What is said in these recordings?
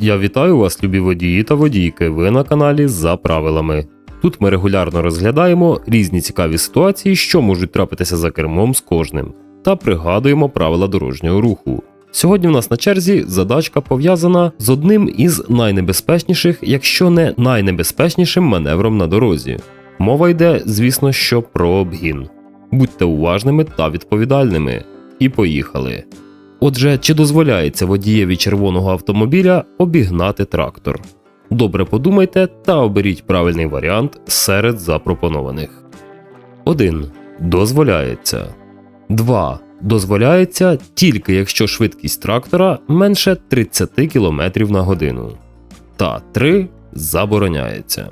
Я вітаю вас, любі водії та водійки. Ви на каналі за правилами. Тут ми регулярно розглядаємо різні цікаві ситуації, що можуть трапитися за кермом з кожним, та пригадуємо правила дорожнього руху. Сьогодні в нас на черзі задачка пов'язана з одним із найнебезпечніших, якщо не найнебезпечнішим маневром на дорозі. Мова йде, звісно, що про обгін. Будьте уважними та відповідальними. І поїхали. Отже, чи дозволяється водієві червоного автомобіля обігнати трактор? Добре подумайте та оберіть правильний варіант серед запропонованих. 1. Дозволяється. 2. Дозволяється тільки якщо швидкість трактора менше 30 км на годину. Та 3. Забороняється.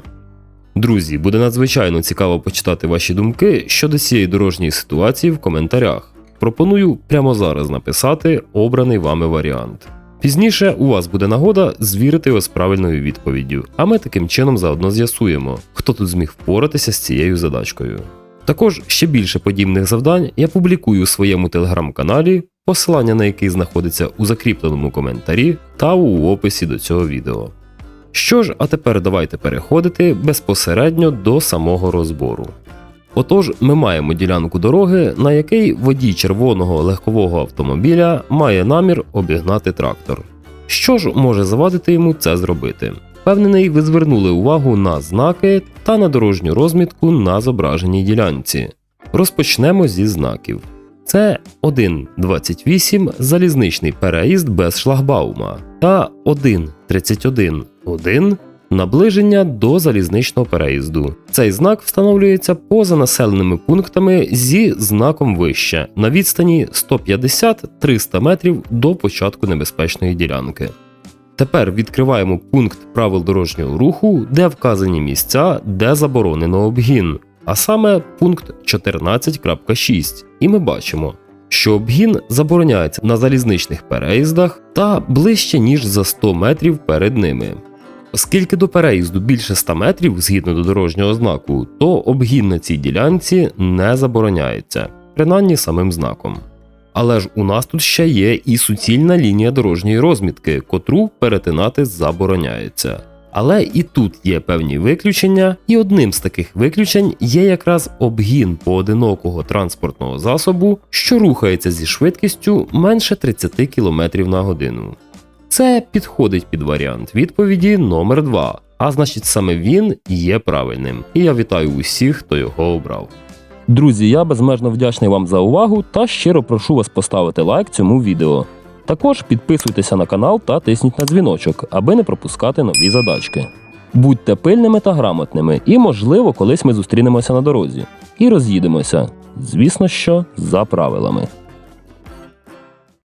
Друзі, буде надзвичайно цікаво почитати ваші думки щодо цієї дорожньої ситуації в коментарях. Пропоную прямо зараз написати обраний вами варіант. Пізніше у вас буде нагода звірити його з правильною відповіддю, а ми таким чином заодно з'ясуємо, хто тут зміг впоратися з цією задачкою. Також ще більше подібних завдань я публікую у своєму телеграм-каналі, посилання на який знаходиться у закріпленому коментарі та у описі до цього відео. Що ж, а тепер давайте переходити безпосередньо до самого розбору. Отож, ми маємо ділянку дороги, на якій водій червоного легкового автомобіля має намір обігнати трактор. Що ж може завадити йому це зробити? Впевнений, ви звернули увагу на знаки та на дорожню розмітку на зображеній ділянці. Розпочнемо зі знаків. Це 1.28 залізничний переїзд без шлагбаума та 1.31.1 наближення до залізничного переїзду. Цей знак встановлюється поза населеними пунктами зі знаком вище на відстані 150-300 метрів до початку небезпечної ділянки. Тепер відкриваємо пункт правил дорожнього руху, де вказані місця, де заборонено обгін, а саме пункт 14.6. І ми бачимо, що обгін забороняється на залізничних переїздах та ближче ніж за 100 метрів перед ними. Оскільки до переїзду більше 100 метрів згідно до дорожнього знаку, то обгін на цій ділянці не забороняється, принаймні самим знаком. Але ж у нас тут ще є і суцільна лінія дорожньої розмітки, котру перетинати забороняється. Але і тут є певні виключення, і одним з таких виключень є якраз обгін поодинокого транспортного засобу, що рухається зі швидкістю менше 30 км на годину. Це підходить під варіант відповіді номер 2 а значить саме він є правильним. І я вітаю усіх, хто його обрав. Друзі, я безмежно вдячний вам за увагу та щиро прошу вас поставити лайк цьому відео. Також підписуйтеся на канал та тисніть на дзвіночок, аби не пропускати нові задачки. Будьте пильними та грамотними, і, можливо, колись ми зустрінемося на дорозі і роз'їдемося. Звісно, що за правилами.